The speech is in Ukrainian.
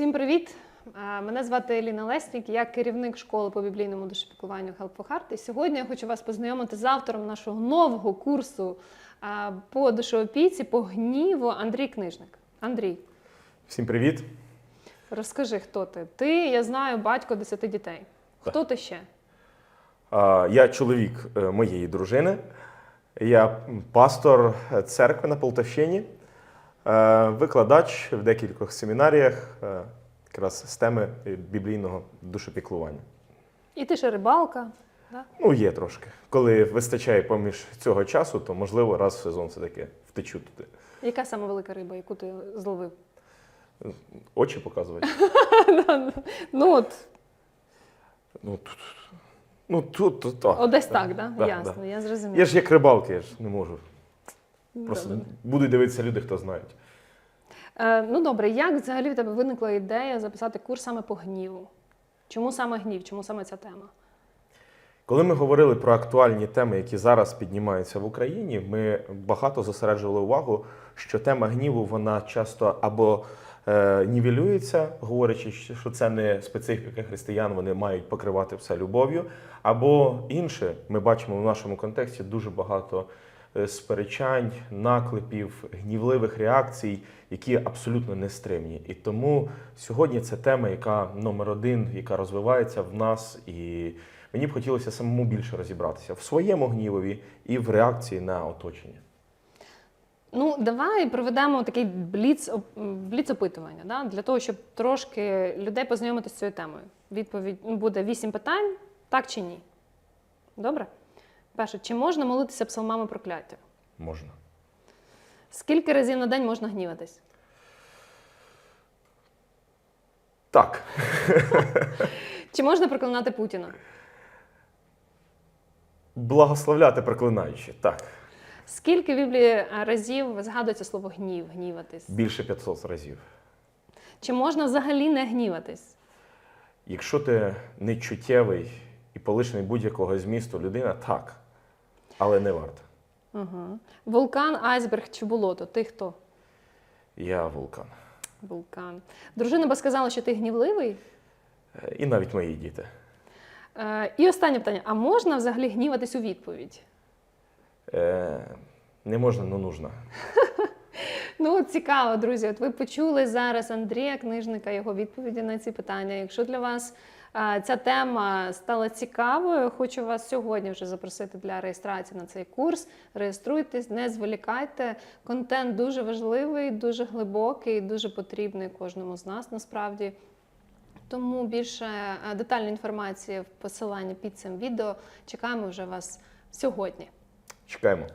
Всім привіт! Мене звати Еліна Леснік, я керівник школи по біблійному душепіклуванню Help for Heart. І сьогодні я хочу вас познайомити з автором нашого нового курсу по душоопіці, по гніву Андрій Книжник. Андрій, Всім привіт. розкажи, хто ти? Ти, я знаю, батько десяти дітей. Хто ти ще? Я чоловік е, моєї дружини. Я пастор церкви на Полтавщині, викладач в декількох семінаріях е, якраз з теми біблійного душопіклування. І ти ще рибалка. Да? Ну, є трошки. Коли вистачає поміж цього часу, то можливо раз в сезон все-таки втечу туди. Яка сама велика риба, яку ти зловив? Очі показувати. Ну от, Ну тут, ну, тут, тут так. о, десь так, да? Да, Ясно, я зрозуміла. Я ж як рибалки, я ж не можу. Просто Добре. будуть дивитися люди, хто знають. Е, ну добре, як взагалі в тебе виникла ідея записати курс саме по гніву? Чому саме гнів? Чому саме ця тема? Коли ми говорили про актуальні теми, які зараз піднімаються в Україні, ми багато зосереджували увагу, що тема гніву вона часто або е, нівелюється, говорячи, що це не специфіка християн, вони мають покривати все любов'ю. Або інше, ми бачимо в нашому контексті дуже багато сперечань, наклепів, гнівливих реакцій, які абсолютно нестримні. І тому сьогодні це тема, яка номер один, яка розвивається в нас, і мені б хотілося самому більше розібратися в своєму гнівові і в реакції на оточення. Ну, давай проведемо такий бліц, бліц опитування, да? для того, щоб трошки людей познайомити з цією темою. Відповідь ну, буде вісім питань, так чи ні. Добре? Перше, чи можна молитися псалмами прокляття? Можна. Скільки разів на день можна гніватись? Так, Чи можна проклинати Путіна? благословляти проклинаючи. Так, Скільки в Біблії е, разів згадується слово гнів, гніватись? більше 500 разів. Чи можна взагалі не гніватись? Якщо ти нечуттєвий і полишений будь-якого змісту людина, так, але не варто. Угу. Вулкан, айсберг чи болото? Ти хто? Я вулкан. Вулкан. Дружина би сказала, що ти гнівливий. Е, І навіть мої діти. Е, і останнє питання: а можна взагалі гніватись у відповідь? Е, не можна, але нужно. Ну, цікаво, друзі. От ви почули зараз Андрія Книжника, його відповіді на ці питання. Якщо для вас ця тема стала цікавою, хочу вас сьогодні вже запросити для реєстрації на цей курс. Реєструйтесь, не зволікайте. Контент дуже важливий, дуже глибокий, дуже потрібний кожному з нас насправді. Тому більше е, детальної інформації в посиланні під цим відео. Чекаємо вже вас сьогодні. Чекаємо.